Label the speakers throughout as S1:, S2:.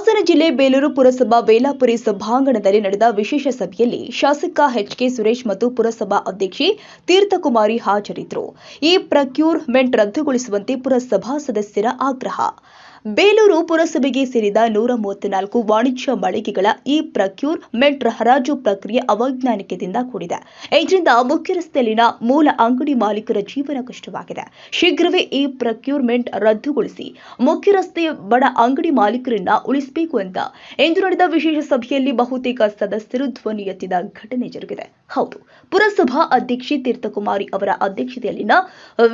S1: ಹಾಸನ ಜಿಲ್ಲೆ ಬೇಲೂರು ಪುರಸಭಾ ವೇಲಾಪುರಿ ಸಭಾಂಗಣದಲ್ಲಿ ನಡೆದ ವಿಶೇಷ ಸಭೆಯಲ್ಲಿ ಶಾಸಕ ಎಚ್ಕೆ ಸುರೇಶ್ ಮತ್ತು ಪುರಸಭಾ ಅಧ್ಯಕ್ಷೆ ತೀರ್ಥಕುಮಾರಿ ಹಾಜರಿದ್ದರು. ಈ ಪ್ರಕ್ಯೂರ್ಮೆಂಟ್ ರದ್ದುಗೊಳಿಸುವಂತೆ ಪುರಸಭಾ ಸದಸ್ಯರ ಆಗ್ರಹ. ಬೇಲೂರು ಪುರಸಭೆಗೆ ಸೇರಿದ ನೂರ ಮೂವತ್ನಾಲ್ಕು ವಾಣಿಜ್ಯ ಮಳಿಗೆಗಳ ಈ ಪ್ರಕ್ಯೂರ್ಮೆಂಟ್ ಹರಾಜು ಪ್ರಕ್ರಿಯೆ ಅವೈಜ್ಞಾನಿಕದಿಂದ ಕೂಡಿದೆ. ಇದರಿಂದ ಮುಖ್ಯ ರಸ್ತೆಯಲ್ಲಿನ ಮೂಲ ಅಂಗಡಿ ಮಾಲೀಕರ ಜೀವನ ಕಷ್ಟವಾಗಿದೆ. ಶೀಘ್ರವೇ ಈ ಪ್ರಕ್ಯೂರ್ಮೆಂಟ್ ರದ್ದುಗೊಳಿಸಿ ಮುಖ್ಯ ರಸ್ತೆಯ ಬಡ ಅಂಗಡಿ ಮಾಲೀಕರನ್ನ ಉಳಿಸಬೇಕು ಅಂತ ಇಂದು ನಡೆದ ವಿಶೇಷ ಸಭೆಯಲ್ಲಿ ಬಹುತೇಕ ಸದಸ್ಯರು ಧ್ವನಿ ಎತ್ತಿದ ಘಟನೆ ಜರುಗಿದೆ. ಹೌದು, ಪುರಸಭಾ ಅಧ್ಯಕ್ಷೆ ತೀರ್ಥಕುಮಾರಿ ಅವರ ಅಧ್ಯಕ್ಷತೆಯಲ್ಲಿನ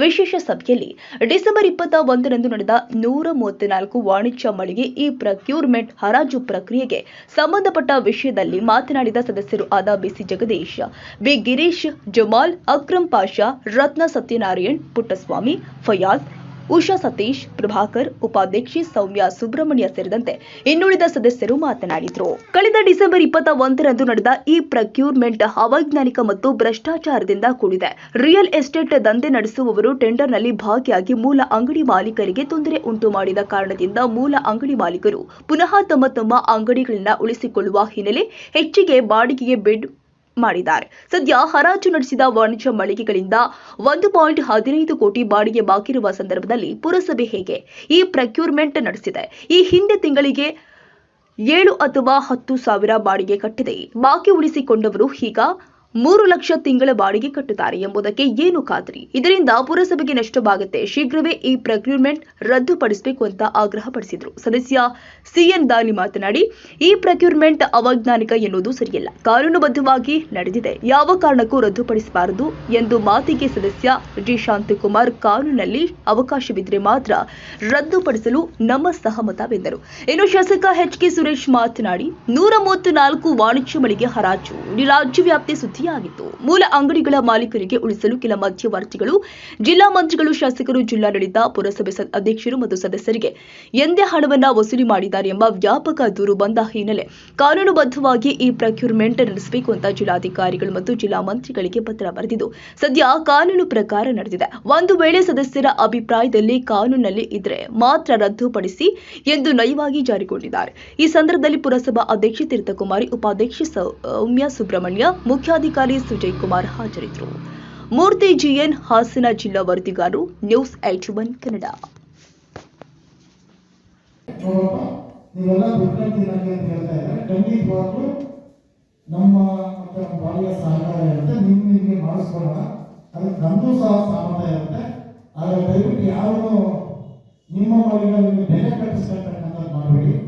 S1: ವಿಶೇಷ ಸಭೆಯಲ್ಲಿ ಡಿಸೆಂಬರ್ ಇಪ್ಪತ್ತ ಒಂದರಂದು ನಡೆದ ನೂರ ಮೂವತ್ನಾಲ್ಕು ವಾಣಿಜ್ಯ ಮಳಿಗೆ ಈ ಪ್ರಕ್ಯೂರ್ಮೆಂಟ್ ಹರಾಜು ಪ್ರಕ್ರಿಯೆಗೆ ಸಂಬಂಧಪಟ್ಟ ವಿಷಯದಲ್ಲಿ ಮಾತನಾಡಿದ ಸದಸ್ಯರು ಆದ ಬಿಸಿ ಜಗದೀಶ್ ಬಿ ಗಿರೀಶ್, ಜಮಾಲ್ ಅಕ್ರಮ್ ಪಾಷಾ, ರತ್ನ ಸತ್ಯನಾರಾಯಣ್, ಪುಟ್ಟಸ್ವಾಮಿ, ಫಯಾಜ್ ಉಷಾ ಸತೀಶ್, ಪ್ರಭಾಕರ್, ಉಪಾಧ್ಯಕ್ಷೆ ಸೌಮ್ಯ ಸುಬ್ರಹ್ಮಣ್ಯ ಸೇರಿದಂತೆ ಇನ್ನುಳಿದ ಸದಸ್ಯರು ಮಾತನಾಡಿದರು. ಕಳೆದ ಡಿಸೆಂಬರ್ ಇಪ್ಪತ್ತ ಒಂದರಂದು ನಡೆದ ಈ ಪ್ರಕ್ಯೂರ್ಮೆಂಟ್ ಅವೈಜ್ಞಾನಿಕ ಮತ್ತು ಭ್ರಷ್ಟಾಚಾರದಿಂದ ಕೂಡಿದೆ. ರಿಯಲ್ ಎಸ್ಟೇಟ್ ದಂಧೆ ನಡೆಸುವವರು ಟೆಂಡರ್ನಲ್ಲಿ ಭಾಗಿಯಾಗಿ ಮೂಲ ಅಂಗಡಿ ಮಾಲೀಕರಿಗೆ ತೊಂದರೆ ಉಂಟು ಮಾಡಿದ ಕಾರಣದಿಂದ ಮೂಲ ಅಂಗಡಿ ಮಾಲೀಕರು ಪುನಃ ತಮ್ಮ ತಮ್ಮ ಅಂಗಡಿಗಳನ್ನ ಉಳಿಸಿಕೊಳ್ಳುವ ಹಿನ್ನೆಲೆ ಹೆಚ್ಚಿಗೆ ಬಾಡಿಗೆಗೆ ಬಿಡ್ ಮಾಡಿದ್ದಾರೆ. ಸದ್ಯ ಹರಾಜು ನಡೆಸಿದ ವಾಣಿಜ್ಯ ಮಳಿಗೆಗಳಿಂದ ಒಂದು ಪಾಯಿಂಟ್ ಹದಿನೈದು ಕೋಟಿ ಬಾಡಿಗೆ ಬಾಕಿರುವ ಸಂದರ್ಭದಲ್ಲಿ ಪುರಸಭೆ ಹೇಗೆ ಈ ಪ್ರಕ್ಯೂರ್ಮೆಂಟ್ ನಡೆಸಿದೆ? ಈ ಹಿಂದೆ ತಿಂಗಳಿಗೆ ಏಳು ಅಥವಾ ಹತ್ತು ಸಾವಿರ ಬಾಡಿಗೆ ಕಟ್ಟಿದೆ. ಬಾಕಿ ಉಳಿಸಿಕೊಂಡವರು ಈಗ ಮೂರು ಲಕ್ಷ ತಿಂಗಳ ಬಾಡಿಗೆ ಕಟ್ಟುತ್ತಾರೆ ಎಂಬುದಕ್ಕೆ ಏನು ಖಾತ್ರಿ? ಇದರಿಂದ ಪುರಸಭೆಗೆ ನಷ್ಟವಾಗುತ್ತೆ. ಶೀಘ್ರವೇ ಈ ಪ್ರಕ್ಯೂರ್ಮೆಂಟ್ ರದ್ದುಪಡಿಸಬೇಕು ಅಂತ ಆಗ್ರಹಪಡಿಸಿದರು ಸದಸ್ಯ ಸಿಎನ್ ದಾನಿ ಮಾತನಾಡಿ, ಈ ಪ್ರಕ್ಯೂರ್ಮೆಂಟ್ ಅವೈಜ್ಞಾನಿಕ ಎನ್ನುವುದು ಸರಿಯಲ್ಲ. ಕಾನೂನುಬದ್ಧವಾಗಿ ನಡೆದಿದೆ. ಯಾವ ಕಾರಣಕ್ಕೂ ರದ್ದುಪಡಿಸಬಾರದು ಎಂದು ಮಾತಿಗೆ ಸದಸ್ಯ ಜಿ ಶಾಂತಕುಮಾರ್ ಕಾನೂನಲ್ಲಿ ಅವಕಾಶವಿದ್ರೆ ಮಾತ್ರ ರದ್ದುಪಡಿಸಲು ನಮ್ಮ ಸಹಮತವೆಂದರು. ಇನ್ನು ಶಾಸಕ ಎಚ್ ಕೆ ಸುರೇಶ್ ಮಾತನಾಡಿ, ನೂರ ಮೂವತ್ತು ನಾಲ್ಕು ವಾಣಿಜ್ಯ ಮಳಿಗೆ ಹರಾಜು. ರಾಜ್ಯ ವ್ಯಾಪ್ತಿ ಸುದ್ದಿಯಾಗಿತ್ತು ಮೂಲ ಅಂಗಡಿಗಳ ಮಾಲೀಕರಿಗೆ ಉಳಿಸಲು ಕೆಲ ಮಧ್ಯವರ್ತಿಗಳು, ಜಿಲ್ಲಾ ಮಂತ್ರಿಗಳು, ಶಾಸಕರು, ಜಿಲ್ಲಾಡಳಿತ, ಪುರಸಭೆ ಅಧ್ಯಕ್ಷರು ಮತ್ತು ಸದಸ್ಯರಿಗೆ ಎಂದೇ ಹಣವನ್ನು ವಸೂಲಿ ಮಾಡಿದ್ದಾರೆ ಎಂಬ ವ್ಯಾಪಕ ದೂರು ಬಂದ ಹಿನ್ನೆಲೆ ಕಾನೂನುಬದ್ಧವಾಗಿ ಈ ಪ್ರಕ್ಯೂರ್ಮೆಂಟ್ ನಡೆಸಬೇಕು ಅಂತ ಜಿಲ್ಲಾಧಿಕಾರಿಗಳು ಮತ್ತು ಜಿಲ್ಲಾ ಮಂತ್ರಿಗಳಿಗೆ ಪತ್ರ ಬರೆದಿದ್ದು, ಸದ್ಯ ಕಾನೂನು ಪ್ರಕಾರ ನಡೆದಿದೆ. ಒಂದು ವೇಳೆ ಸದಸ್ಯರ ಅಭಿಪ್ರಾಯದಲ್ಲಿ ಕಾನೂನಲ್ಲಿ ಇದ್ರೆ ಮಾತ್ರ ರದ್ದುಪಡಿಸಿ ಎಂದು ನಯವಾಗಿ ಜಾರಿಗೊಂಡಿದ್ದಾರೆ. ಈ ಸಂದರ್ಭದಲ್ಲಿ ಪುರಸಭಾ ಅಧ್ಯಕ್ಷೆ ತೀರ್ಥಕುಮಾರಿ ಉಪಾಧ್ಯಕ್ಷೆ ಸೌಮ್ಯ ಸುಬ್ರಹ್ಮಣ್ಯ, ಮುಖ್ಯಾಧಿಕಾರಿ ಸುಜಯ್ ಕುಮಾರ್ ಹಾಜರಿದ್ದರು. ಮೂರ್ತಿ ಜಿಎನ್ ಹಾಸನ ಜಿಲ್ಲಾ ವರದಿಗಾರರು, ನ್ಯೂಸ್ ಏಟಿ ಒನ್ ಕನ್ನಡ.
S2: ಆದರೆ ದಯವಿಟ್ಟು ಯಾರು ನಿಮ್ಮ ಮನೆಗಳಲ್ಲಿ ಬೆಲೆ ಕಟ್ಟಿಸ್ಕೊಳ್ತಕ್ಕಂಥದ್ದು ಮಾಡಬೇಡಿ.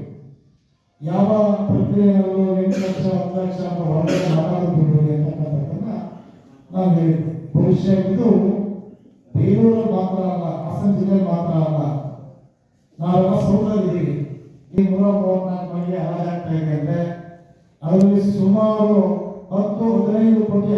S2: ಯಾವ ಪ್ರಕ್ರಿಯೆಗಳು ಎಂಟು ಲಕ್ಷ, ಹತ್ತು ಲಕ್ಷ ಅಂತ ಹೊರಗಡೆ ಮಾತಾಡೋದು ಅಂತಕ್ಕಂಥದ್ದನ್ನ ನಾನು ಹೇಳಿದ್ದೆ. ಭವಿಷ್ಯ ಇದು ಬೇಲೂರು ಮಾತ್ರ ಅಲ್ಲ, ಹಾಸನ ಜಿಲ್ಲೆ ಮಾತ್ರ ಅಲ್ಲ. ನಾವೆಲ್ಲ ಸೌದಲ್ಲಿದ್ದೀವಿ. ಈ ನೂರ ಮೂವತ್ನಾಲ್ಕು ಮನೆಗೆ ಹಾಳಾಗ್ತಾ ಇದೆ ಅಂದ್ರೆ, ಅದರಲ್ಲಿ ಸುಮಾರು ಹತ್ತು, ಹದಿನೈದು ಕೋಟಿ